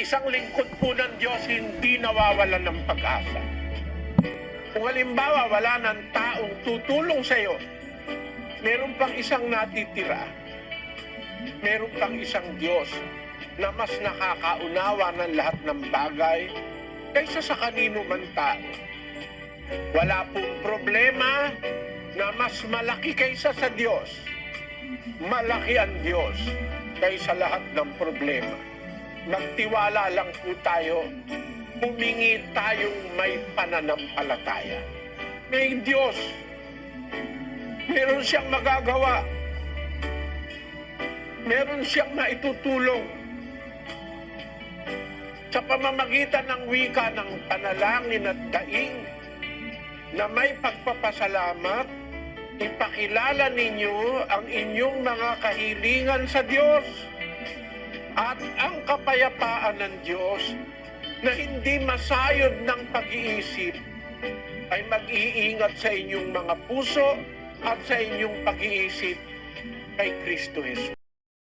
isang lingkod po ng Diyos hindi nawawalan ng pag-asa. Kung halimbawa wala ng taong tutulong sa iyo, meron pang isang natitira, meron pang isang Diyos na mas nakakaunawa ng lahat ng bagay kaysa sa kanino man tao. Wala pong problema na mas malaki kaysa sa Diyos. Malaki ang Diyos kaysa lahat ng problema. Magtiwala lang po tayo, humingi tayong may pananampalataya. May Diyos, meron siyang magagawa, meron siyang maitutulong. Sa pamamagitan ng wika ng panalangin at daing na may pagpapasalamat, ipakilala ninyo ang inyong mga kahilingan sa Diyos at ang kapayapaan ng Diyos na hindi masayod ng pag-iisip ay mag-iingat sa inyong mga puso at sa inyong pag-iisip kay Kristo Jesus.